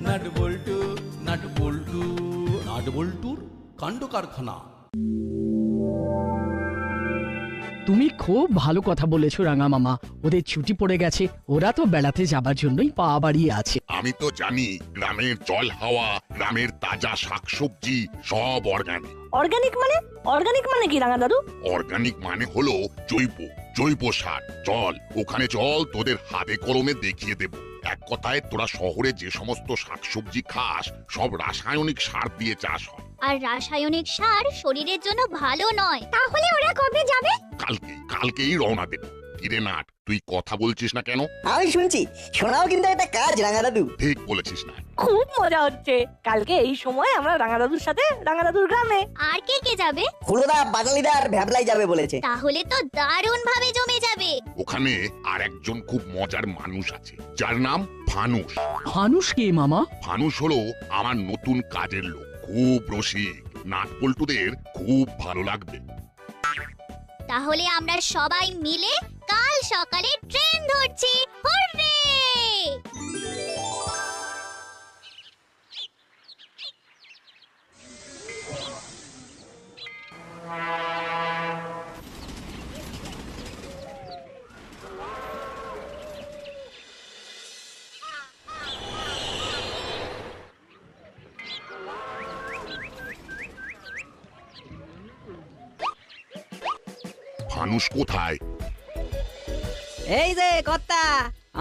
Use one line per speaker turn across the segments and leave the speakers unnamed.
Nut bolt nut bolt nut বল্টুর কাণ্ড কারখানা
তুমি খুব ভালো কথা বলেছ রাঙা মামা। ওদের ছুটি পড়ে গেছে ওরা তো বেড়াতে যাবার জন্যই পা বাড়িয়ে আছে।
আমি তো জানি গ্রামের জল হাওয়া গ্রামের তাজা শাকসবজি সব অর্গানিক
অর্গানিক মানে? অর্গানিক মানে কি রাঙা দাদু?
অর্গানিক মানে হলো জৈব জৈব সার চল ওখানে চল তোদের হাতে কলমে দেখিয়ে দেব। এক কথায় তোরা শহরে যে সমস্ত শাকসবজি খাস সব রাসায়নিক সার দিয়ে চাষ হয়।
আর রাসায়নিক সার শরীরের জন্য ভালো নয়। তাহলে ওরা কবে যাবে?
কালকে কালকেই রওনা দেব। কিরে নাট তুই কথা বলছিস না কেন?
আমি শুনছি শোনাও কিন্তু একটা কাজ রাঙা দাদু
ঠিক বলেছিস না।
খুব মজা হচ্ছে। কালকে এই সময় আমরা রাঙা দাদুর সাথে রাঙা দাদুর গ্রামে।
আর কে কে যাবে?
হুলোদা ভ্যাবলাই যাবে বলেছে।
তাহলে তো দারুণ ভাবে জমে যাবে।
ওখানে আর একজন খুব মজার মানুষ আছে যার নাম ফানুস
হানুস কে মামা?
ফানুস হলো আমার নতুন কাজের লোক খুব রসিক। নাট পল্টুদের খুব ভালো লাগবে।
তাহলে আমরা সবাই মিলে কাল সকালে ট্রেন ধরছি।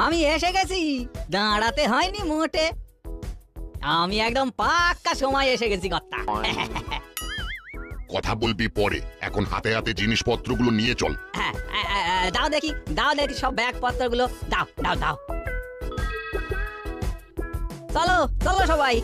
আমি এসে গেছি। দাঁড়াতে হয়নি মোটে। আমি একদম পাক্কা সময় এসে গেছি কর্তা।
কথা বলবি পরে। এখন হাতে হাতে জিনিসপত্রগুলো নিয়ে চল।
হ্যাঁ, দাও দেখি দাও দেখি সব ব্যাগপত্রগুলো। দাও দাও দাও। চলো চলো সবাই।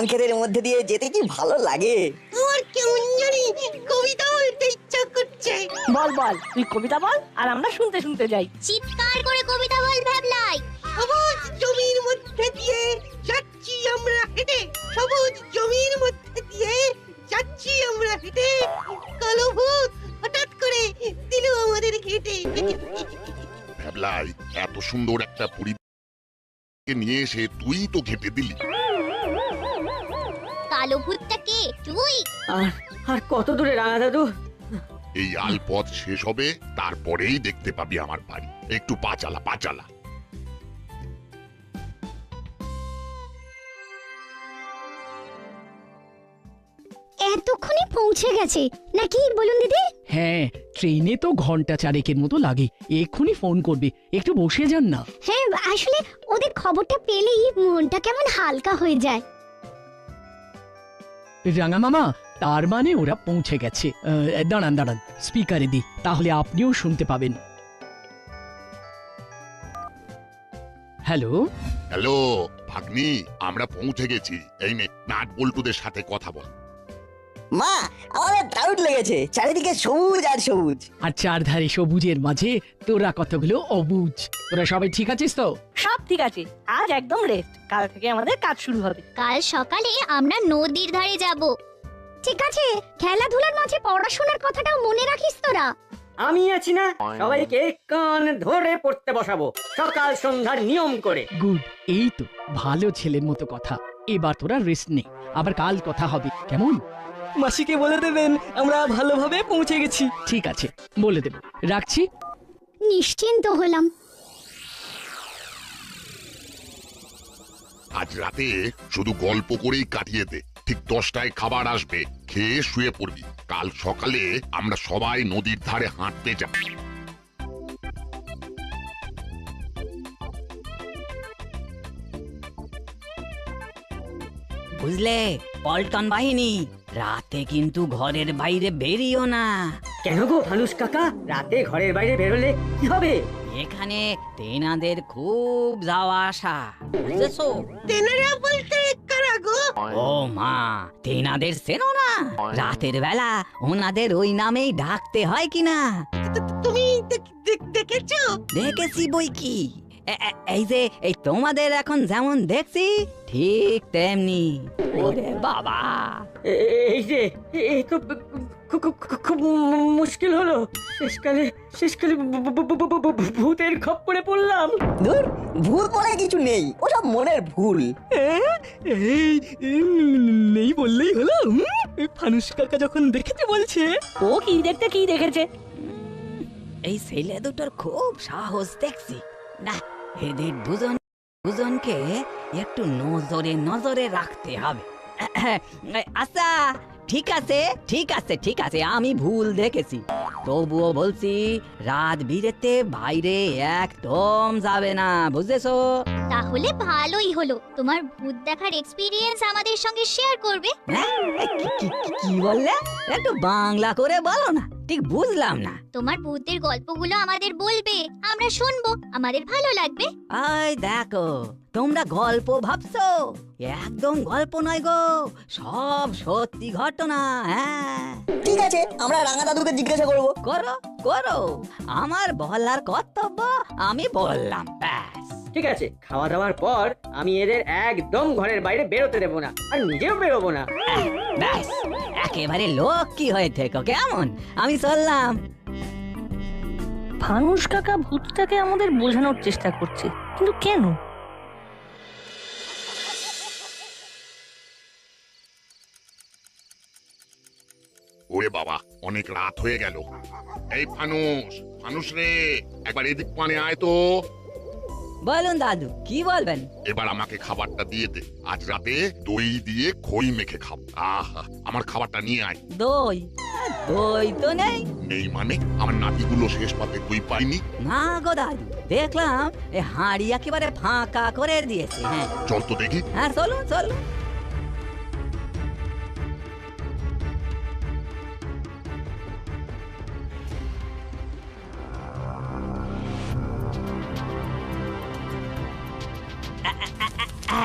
ধান ক্ষেতের মধ্যে দিয়ে যেতে কি ভালো লাগে? আমার কেমন জানি কবিতা বলতে ইচ্ছা করছে।
বল বল তুই কবিতা বল আর আমরা শুনতে শুনতে যাই।
চিৎকার করে কবিতা বল ভাবলাই।
সবুজ জমির মধ্যে দিয়ে যাচ্ছি আমরা হেঁটে। সবুজ জমির মধ্যে দিয়ে যাচ্ছি আমরা হেঁটে। কালো ভূত হঠাৎ করে দিল আমাদের ঘেটে।
ভ্যাবলাই এত সুন্দর একটা পরিবারকে নিয়ে এসে তুই তো ঘেটে দিলি।
কালো ভূতটা কে তুই।
আর আর কত দূরে রাঙা দাদু?
এই আলপথ শেষ হবে তারপরেই দেখতে পাবি আমার বাড়ি। একটু পা চালা পা
এতক্ষণে পৌঁছে গেছে। নাকি বলুন দিদি?
হ্যাঁ ট্রেনে তো ঘণ্টা চারেকের মতো লাগে। এক্ষুনি ফোন করবে। একটু বসে যান না।
হ্যাঁ আসলে ওদের খবরটা পেলেই মনটা কেমন হালকা হয়ে যায়।
রাঙা মামা তার মানে ওরা পৌঁছে গেছে। আহ, দাঁড়ান দাঁড়ান স্পিকারে দি তাহলে আপনিও শুনতে পাবেন। হ্যালো?
হ্যালো ভাগ্নি আমরা পৌঁছে গেছি। এই নে নাট বল্টুদের সাথে কথা বল।
মা আমাদের ডাউট লেগেছে। চারিদিকে সবুজ আর সবুজ।
আর চারধারে সবুজের মাঝে তোরা কতগুলো অবুজ? তোরা সবাই ঠিক আছিস তো?
সব ঠিক আছে। আজ একদম রেস্ট কাল থেকে আমাদের কাজ শুরু হবে।
কাল সকালে আমরা নদীর ধারে যাব। ঠিক আছে খেলাধুলার মাঝে পড়াশোনার কথাটাও মনে রাখিস তোরা।
আমি আছি না সবাইকে কান ধরে পড়তে বসাবো। সকাল সন্ধ্যার নিয়ম করে।
গুড এই তো ভালো ছেলের মতো কথা। এবার তোরা রেস্ট নে। আবার কাল কথা হবে। কেমন?
মাসিকে বলে দেবেন আমরা ভালোভাবে পৌঁছে গেছি।
ঠিক আছে বলে দেব। রাখছি?
নিশ্চিন্ত হলাম।
আজ রাতে শুধু গল্প করেই কাটিয়ে দে। ঠিক দশটায় খাবার আসবে খেয়ে শুয়ে পড়বি। কাল সকালে আমরা সবাই নদীর ধারে হাঁটতে যাব।
বুঝলে? পল্টন বাহিনী রাতে কিন্তু ঘরের বাইরে বেরিও না।
কেন গো ভানুষ কাকা? রাতে ঘরের বাইরে বেরোলে কি হবে?
এখানে তেনাদের খুব যাওয়া আসা বুঝেছ?
তেনারা বলতে কারা গো?
ও মা তেনাদের চেনো না? রাতের বেলা ওনাদের ওই নামেই ডাকতে হয় কিনা?
তুমি দেখ- দেখ- দেখেছ?
দেখেছি বই কি। এই যে এই তোমাদের এখন যেমন দেখছি ঠিক তেমনি। ওরে বাবা!
এ- এই যে এই তো খুব মুশকিল হলো। শেষকালে শেষকালে ভূতের খপ্পরে পড়লাম।
দূর ভুল বলে কিছু নেই ওসব মনের ভুল।
এই নেই বললেই হলো ফানুস কাকা যখন দেখেছে বলছে।
ও কি দেখতে কি দেখেছে?
এই ছেলে দুটোর খুব সাহস দেখছি। না এদের দুজন দুজনকে একটু নজরে নজরে রাখতে হবে। আচ্ছা ঠিক আছে ঠিক আছে ঠিক আছে আমি ভুল দেখেছি। তবুও বলছি রাত বিরেতে বাইরে একদম যাবে না বুঝেছ?
তাহলে ভালোই হলো। তোমার ভূত দেখার এক্সপিরিয়েন্স আমাদের সঙ্গে শেয়ার করবে।
হ্যাঁ? কি- বললে? একটু বাংলা করে বলো না ঠিক বুঝলাম না।
তোমার ভূতের গল্পগুলো আমাদের বলবে আমরা শুনব আমাদের ভালো লাগবে।
আই দেখো তোমরা গল্প ভাবছ? একদম গল্প নয় গো সব সত্যি ঘটনা হ্যাঁ।
ঠিক আছে আমরা রাঙা দাদুকে জিজ্ঞাসা করব।
করো করো। আমার বলার কর্তব্য আমি বললাম ব্যাস।
ঠিক আছে খাওয়া দাওয়ার পর আমি এদের একদম ঘরের বাইরে বেরোতে দেবো না আর নিজেও বেরোবো না।
ব্যাস একেবারে লোক কি হয়ে থেকো কেমন? আমি চললাম।
ফানুস কাকা ভূতটাকে আমাদের বোঝানোর চেষ্টা করছে কিন্তু কেন?
ওরে বাবা অনেক রাত হয়ে গেল। এই ফানুস ফানুস রে একবার এদিক পানে আয় তো।
বলুন দাদু কি বলবেন?
এবার আমাকে খাবারটা দিয়ে দে। আজ রাতে দই দিয়ে খই মেখে খাব। আহা আমার খাবারটা নিয়ে আয়।
দই? দই তো নেই।
নেই মানে আমার নাতিগুলো শেষ পাতে দই পাইনি
না গো দাদু দেখলাম এ হাঁড়ি একেবারে ফাঁকা করে দিয়েছে হ্যাঁ।
চল তো দেখি।
হ্যাঁ চলুন চলুন।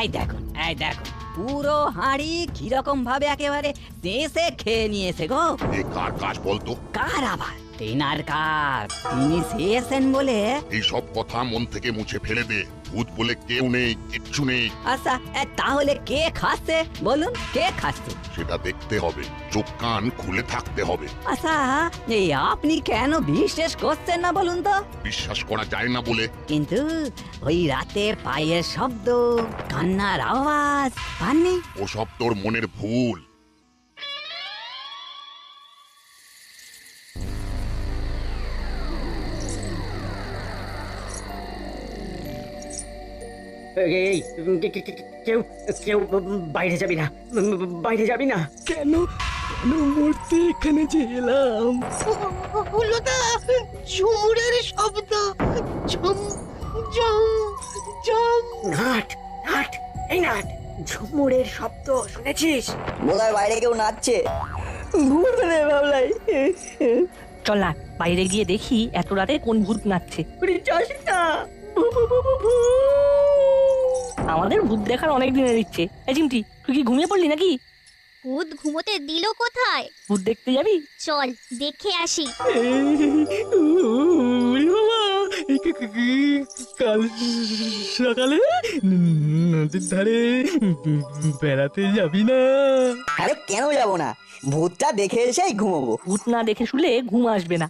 এই দেখুন এই দেখুন পুরো হাঁড়ি কীরকম ভাবে একেবারে দেশে খেয়ে নিয়েছে গো।
কার কাজ বলতো?
কার আবার? তেনার কার। তিনি চেয়েছেন বলে
এই সব কথা মন থেকে মুছে ফেলে দে। ভূত বলে কেউ নেই কিচ্ছু নেই।
আচ্ছা এ, তাহলে কে খাচ্ছে? বলুন কে খাচ্ছে?
সেটা দেখতে হবে চোখ কান খুলে থাকতে হবে।
আচ্ছা এই আপনি কেন বিশ্বাস করছেন না বলুন তো?
বিশ্বাস করা যায় না বলে।
কিন্তু ওই রাতের পায়ের শব্দ কান্নার আওয়াজ পাননি?
ওসব তোর মনের ভুল।
এই কেউ কেউ বাইরে যাবি না। বাইরে যাবি না।
কেন? কেন মূর্তি এখানে যে এলাম?
হলো না ঝুমুরের শব্দ। ঝুম ঝুম ঝুম।
নাট নাট এই নাট ঝুমুরের শব্দ শুনেছিস?
বোধহয় বাইরে কেউ নাচছে। ভুল রে ভাবলাই।
চল না বাইরে গিয়ে দেখি এত রাতে কোন ভূত নাচছে।
ওরে যাস না
আমাদের ভূত দেখার অনেক দিনের ইচ্ছে। চিমটি তুই কি ঘুমিয়ে পড়লি নাকি?
ভূত ঘুমোতে দিল কোথায়?
ভূত দেখতে যাবি?
চল দেখে আসি।
কাল সকালে নদীর ধারে বেড়াতে যাবি না।
আরে কেন যাব না? ভূতটা দেখে এসেই ঘুমোবো।
ভূত না দেখে শুলে ঘুম আসবে না।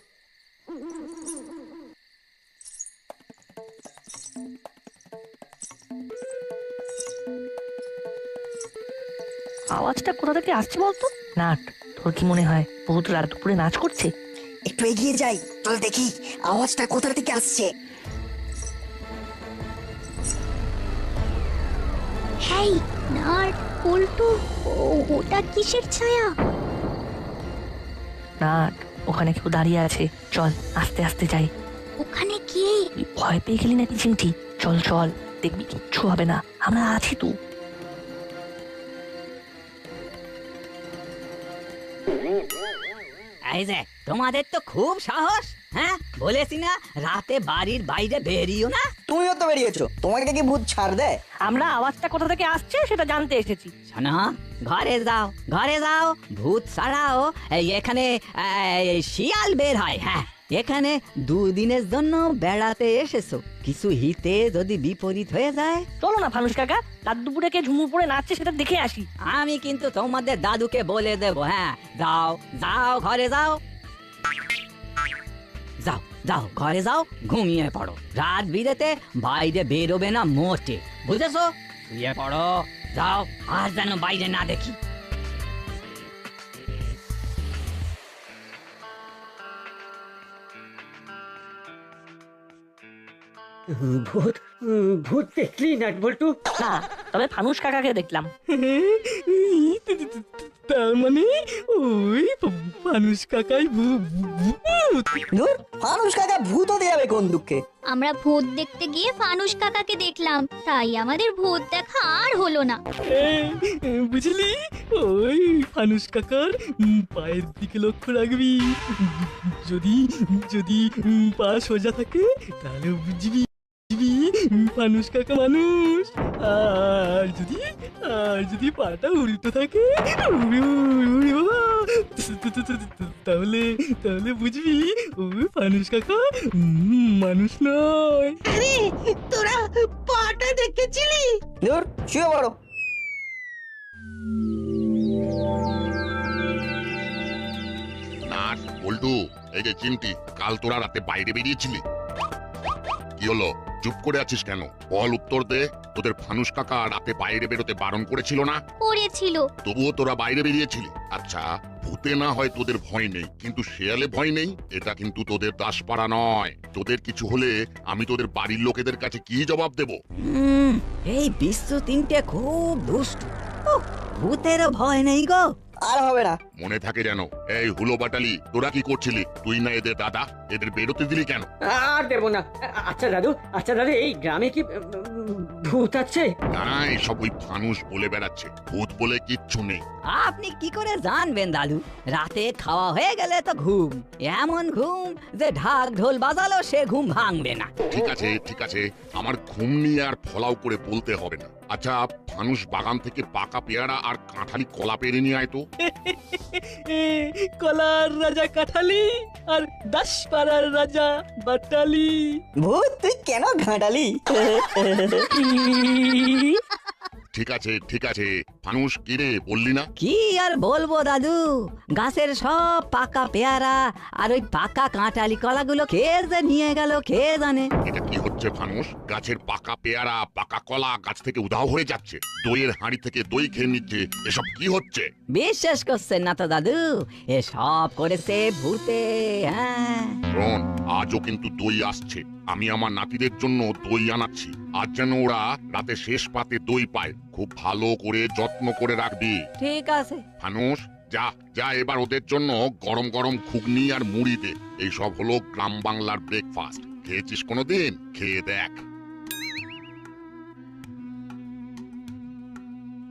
আওয়াজটা কোথা থেকে আসছে বলতো? নাট তোর কি মনে হয় ভূত রাত দুপুরে নাচ করছে?
একটু এগিয়ে যাই চল দেখি আওয়াজটা কোথা থেকে আসছে।
হেই নাট পল্টু ও- ওটা কিসের ছায়া?
নাট ওখানে কেউ দাঁড়িয়ে আছে চল আস্তে আস্তে যাই।
ওখানে কে?
ভয় পেয়ে গেলি নাকি চিমটি চল চল দেখবি কিচ্ছু হবে না আমরা আছি তো।
এই যে তোমাদের তো খুব সাহস হ্যাঁ? বলেছি না রাতে বাড়ির বাইরে বেরিও না?
তুমিও তো বেরিয়েছো তোমাকে কি ভূত ছাড় দেয়?
আমরা আওয়াজটা কোথা থেকে আসছে সেটা জানতে এসেছি।
শোনা ঘরে যাও ঘরে যাও ভূত ছাড়াও এই এখানে এই, শিয়াল বের হয় হ্যাঁ? এখানে দুদিনের জন্য বেড়াতে এসেছ। কিছু হিতে যদি বিপরীত হয়ে যায়?
চলো না ফানুস কাকা দুপুরে কে ঝুমুর পরে নাচছে সেটা দেখে আসি।
আমি কিন্তু তোমাদের দাদুকে বলে দেব হ্যাঁ। যাও যাও ঘরে যাও। যাও যাও ঘরে যাও ঘুমিয়ে পড়ো। রাত বিরেতে বাইরে বেরোবে না মোটে বুঝেছ? শুয়ে পড়ো যাও আর যেন বাইরে না দেখি।
ভূত ভূত দেখলি নাট বল্টু?
না তবে ফানুস কাকাকে দেখলাম।
তার মানে ওই মানুষ কাকাই ভূ- ভূত।
ধুর মানুষ কাকা ভূত হতে যাবে কোন দুঃখে?
আমরা ভূত দেখতে গিয়ে ফানুস কাকাকে দেখলাম তাই আমাদের ভূত দেখা আর হলো না।
বুঝলি? ওই ফানুস কাকার পায়ের দিকে লক্ষ্য রাখবি। যদি যদি পা সোজা থাকে তাহলে বুঝবি। ফানুস কাকা মানুষ। আর যদি আর যদি পাটা উল্টো থাকে উড়ি, উড়ি, বাবা, তাহলে তাহলে বুঝবি ওই ফানুস কাকা মানুষ নয়।
আরে তোরা পাটা দেখেছিলি?
ধুর শুয়ে পড়ো।
নাট বল্টু এই যে চিমটি কাল তোরা রাতে বাইরে বেরিয়েছিলি। কি হলো? চুপ করে আছিস কেন? বল উত্তর দে। তোদের ফানুস কাকা রাতে বাইরে বেরোতে বারণ করেছিল না?
পড়েছিল
তবুও তোরা বাইরে বেরিয়েছিলি। আচ্ছা ভূতে না হয় তোদের ভয় নেই কিন্তু শেয়ালে ভয় নেই? এটা কিন্তু তোদের দাসপাড়া নয়। তোদের কিছু হলে আমি তোদের বাড়ির লোকেদের কাছে কি জবাব দেব?
এই বিশ্ব তিনটে খুব দুষ্ট। ভূতেরও ভয় নেই গো।
আর হবে না।
মনে থাকে যেন এই হুলো বাটালি তোরা কি করছিলি? তুই না এদের দাদা? এদের বেরোতে দিলি কেন?
আর দেবো না। আচ্ছা দাদু আচ্ছা দাদু এই গ্রামে কি উম, ভূত আছে?
না সব ওই ফানুস বলে বেড়াচ্ছে। ভূত বলে কিচ্ছু নেই।
আপনি কি করে জানবেন দাদু? রাতে খাওয়া হয়ে গেলে তো ঘুম। এমন ঘুম যে ঢাক ঢোল বাজালো সে ঘুম ভাঙবে না।
ঠিক আছে ঠিক আছে। আমার ঘুম নিয়ে আর ফলাও করে বলতে হবে না। আচ্ছা ফানুস বাগান থেকে পাকা পেয়ারা আর কাঁঠালি কলা পেরে নিয়ে আয় তো।
কলার রাজা কাঠালি আর দাসপাড়ার রাজা বাটালি।
ভূত তুই কেন ঘাঁটালি?
ঠিক আছে ঠিক আছে। ফানুস কিরে বললি না?
কি আর বলব দাদু? গাছের সব পাকা পেয়ারা আর ওই পাকা কাঁঠালি কলাগুলো কে যে নিয়ে গেল কে জানে?
এটা কি হচ্ছে ফানুস গাছের পাকা পেয়ারা পাকা কলা গাছ থেকে উধাও হয়ে যাচ্ছে। দইয়ের হাঁড়ি থেকে দই খেয়ে নিচ্ছে। এসব কি হচ্ছে?
বিশ্বাস করছেন না তো দাদু? এ সব করেছে ভূতে হ্যাঁ।
রন আজও কিন্তু দই আসছে। আমি আমার নাতিদের জন্য দই আনাচ্ছি। আজ যেন ওরা রাতে শেষ পাতে দই পায়। খুব ভালো করে যত্ন করে রাখবি।
ঠিক আছে।
ফানুস যা যা এবার ওদের জন্য গরম গরম ঘুগনি আর মুড়ি দে। এইসব হলো গ্রাম বাংলার ব্রেকফাস্ট খেয়েছিস কোনোদিন? খেয়ে দেখ।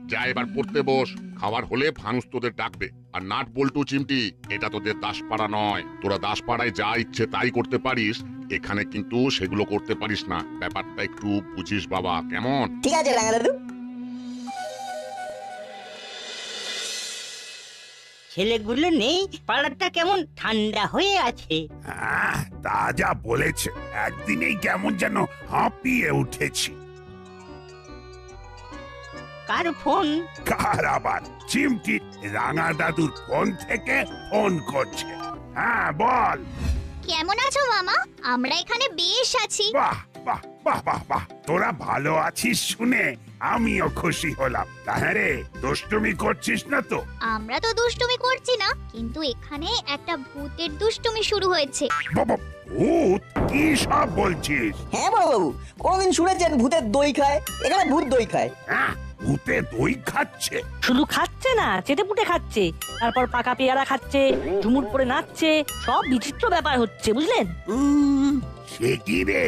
যা এবার পড়তে বস। খাবার হলে ফানুস তোদের ডাকবে। আর নাট বল্টু চিমটি, এটা তোদের দাসপাড়া নয়। তোরা দাসপাড়ায় যা ইচ্ছে তাই করতে পারিস। এখানে কিন্তু সেগুলো করতে পারিস না। ব্যাপারটা একটু বুঝিস বাবা, কেমন?
ঠিক আছে
ছেলেগুলো নেই পাড়াটা কেমন ঠান্ডা হয়ে আছে?
আহ, তা যা বলেছে একদিনেই কেমন যেন হাঁপিয়ে উঠেছি।
কার ফোন?
কার আবার? চিমটি রাঙা দাদুর ফোন থেকে ফোন করছে। হ্যাঁ বল।
কেমন আছো মামা? আমরা এখানে বেশ আছি।
বাহ বাহ বাহ বাহ বাহ। তোরা ভালো আছিস শুনে। আমিও খুশি হলাম। তাহলে দুষ্টুমি করছিস না তো?
আমরা তো দুষ্টুমি করছি না কিন্তু এখানে একটা ভূতের দুষ্টুমি শুরু হয়েছে।
বাবা ভূত? কি সব বলছিস?
হ্যাঁ বড় বাবু কোনদিন শুনেছেন ভূতের দই খায়? এখানে ভূত দই খায়।
হ্যাঁ ভূতে দই খাচ্ছে।
শুধু খাচ্ছে না চেটে পুটে খাচ্ছে তারপর পাকা পেয়ারা খাচ্ছে ঝুমুর পরে নাচছে সব বিচিত্র ব্যাপার হচ্ছে বুঝলেন?
উম, সে কি রে?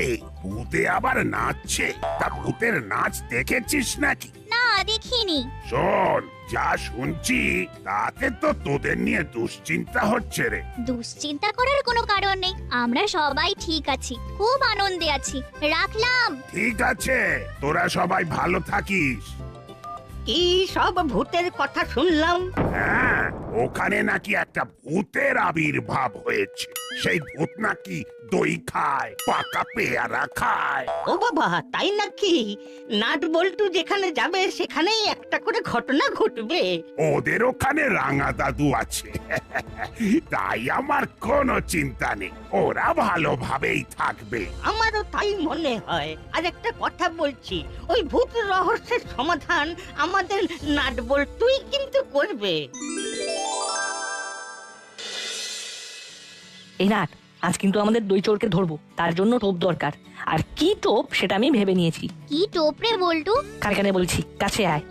ভূতে আবার নাচছে? তা ভূতের নাচ দেখেছিস নাকি?
না দেখিনি।
শোন যা শুনছি তাতে তো তোদের নিয়ে দুশ্চিন্তা হচ্ছে রে।
দুশ্চিন্তা করার কোনো কারণ নেই। আমরা সবাই ঠিক আছি খুব আনন্দে আছি। রাখলাম।
ঠিক আছে তোরা সবাই ভালো থাকিস।
কি সব ভূতের কথা শুনলাম?
হ্যাঁ ওখানে নাকি একটা ভূতের আবির্ভাব হয়েছে। সেই ভূত নাকি দই খায় পাকা পেয়ারা খায়।
ও বাবা তাই নাকি? নাট বল্টু যেখানে যাবে সেখানেই একটা করে ঘটনা ঘটবে।
ওদের ওখানে রাঙা দাদু আছে। তাই আমার কোনো চিন্তা নেই ওরা ভালোভাবেই থাকবে।
আমারও তাই মনে হয়। আর একটা কথা বলছি ওই ভূত রহস্যের সমাধান আমাদের নাট বল্টুই কিন্তু করবে।
এই নাট আজ কিন্তু আমাদের দই চোরকে ধরবো তার জন্য টোপ দরকার। আর কি টোপ সেটা আমি ভেবে নিয়েছি।
কি টোপরে বল্টু?
কারখানে বলছি কাছে আয়।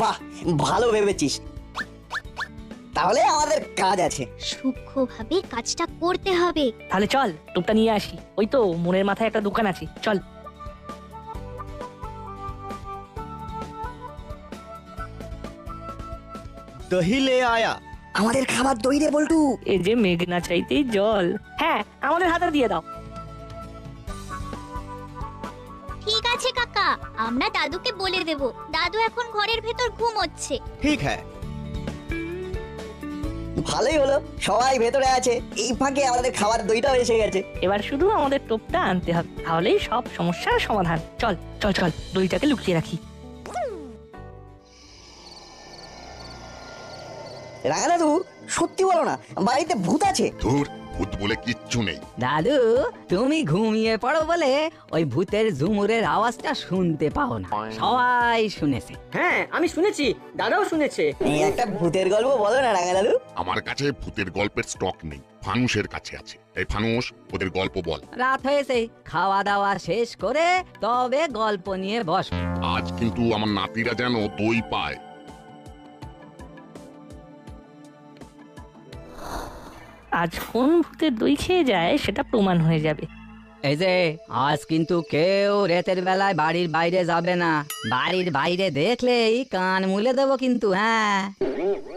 বাহ ভালো ভেবেছিস। তাহলে আমাদের কাজ আছে।
সূক্ষ্মভাবে কাজটা করতে হবে।
তাহলে চল টোপটা নিয়ে আসি। ওই তো মনের মাথায় একটা দোকান আছে চল।
দহি লে আয়া।
আমাদের খাবার দই রে বল্টু।
এই যে মেঘ না চাইতেই জল। হ্যাঁ আমাদের হাতে দিয়ে দাও।
ঠিক আছে কাকা। আমরা দাদুকে বলে দেব। দাদু এখন ঘরের ভেতর ঘুমোচ্ছে।
ঠিক হ্যাঁ।
ভালোই হলো। সবাই ভেতরে আছে। এই ফাঁকে আমাদের খাবার দইটাও এসে গেছে।
এবার শুধু আমাদের টোপটা আনতে হবে। তাহলেই সব সমস্যার সমাধান। চল চল চল। দইটাকে লুকিয়ে রাখি।
রাঙা দাদু সত্যি বলো না বাড়িতে ভূত আছে?
ধুর ভূত বলে কিচ্ছু নেই।
দাদু তুমি ঘুমিয়ে পড়ো বলে ওই ভূতের ঝুমুরের আওয়াজটা শুনতে পাও না। সবাই শুনেছে।
হ্যাঁ আমি শুনেছি দাদাও শুনেছে।
এই একটা ভূতের গল্প বলো না রাঙা দাদু
আমার কাছে ভূতের গল্পের স্টক নেই ফানুষের কাছে আছে। এই ফানুষ ওদের গল্প বল।
রাত হয়েছে খাওয়া দাওয়া শেষ করে তবে গল্প নিয়ে বস।
আজ কিন্তু আমার নাতিরা যেন দই পায়।
আজ কোন ভূতের দই খেয়ে যায় সেটা প্রমাণ হয়ে যাবে।
এই যে আজ কিন্তু কেউ রাতের বেলায় বাড়ির বাইরে যাবে না। বাড়ির বাইরে দেখলেই কান মুলে দেবো কিন্তু হ্যাঁ।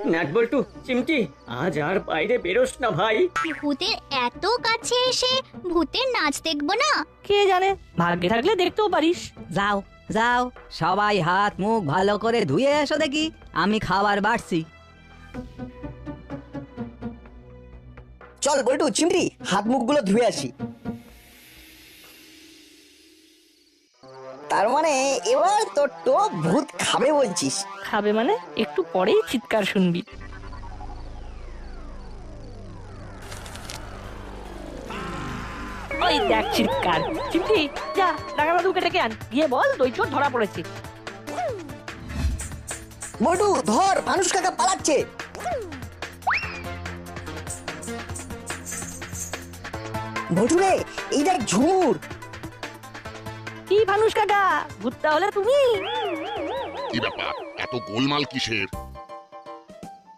নাট বল্টু চিমটি আজ আর বাইরে বেরোস না ভাই।
ভূতের এত কাছে এসে ভূতের নাচ দেখব না?
কে জানে ভাগ্যে থাকলে দেখতেও পারিস।
যাও যাও সবাই হাত মুখ ভালো করে ধুয়ে এসো দেখি আমি খাবার বাড়ছি।
চল বল্টু চিমটি হাত মুখগুলো ধুয়ে আসি। তার মানে এবার তোর তো ভূত খাবে বলছিস।
খাবে মানে? একটু পরেই চিৎকার শুনবি। ওই দেখ চিৎকার। চিমটি যা ডাকা দাদুকে ডেকে আন। গিয়ে বল দই চোর ধরা পড়েছে।
বল্টু ধর মানুষ কাকা পালাচ্ছে। বল্টু রে এই দেখ ঝুমুর।
কি ভানুষ কাকা ভূতটা হলে তুমি?
কি ব্যাপার? এত গোলমাল কিসের?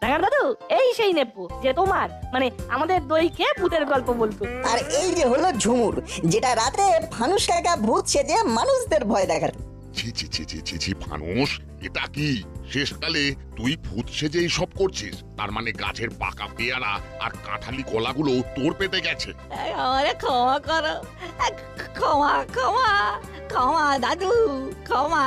ডাকার দাদু এই সেই নেপু যে তোমার মানে আমাদের দই খেয়ে ভূতের গল্প বলতো।
আর এই যে হলো ঝুমুর যেটা রাতে ফানুস কাকা ভূত সেজে মানুষদের ভয় দেখাতো
ছি ছি ছি ছি ছি ছি ফানুষ এটা কি? শেষকালে তুই ভূত সেজেই সব করছিস? তার মানে গাছের পাকা পেয়ারা আর কাঁঠালি কলাগুলো তোর পেতে গেছে।
আমারে ক্ষমা করো। ক্ষমা ক্ষমা ক্ষমা দাদু ক্ষমা।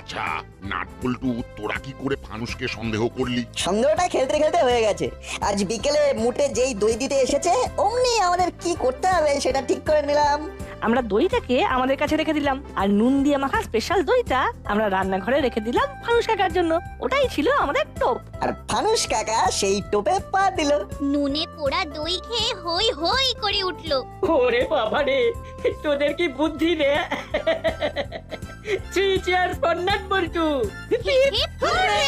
আচ্ছা নাটপল্টু তোরা কি করে ফানুষকে সন্দেহ করলি?
সন্দেহটা খেলতে খেলতে হয়ে গেছে। আজ বিকেলে মুটে যেই দই দিতে এসেছে অমনি আমাদের কি করতে হবে সেটা ঠিক করে নিলাম।
আমরা দইটাকে আমাদের কাছে রেখে দিলাম। আর নুন দিয়ে মাখা স্পেশাল দইটা আমরা রান্নাঘরে রেখে দিলাম ফানুস কাকার জন্য। ওটাই ছিল আমাদের টোপ।
আর ফানুস কাকা সেই টোপে পা দিল।
নুনে পোড়া দই খেয়ে হই হই করে উঠল।
ওরে বাবা রে তোদের কি বুদ্ধি রে? Three cheer for nut bolt.
Hip hip hurray!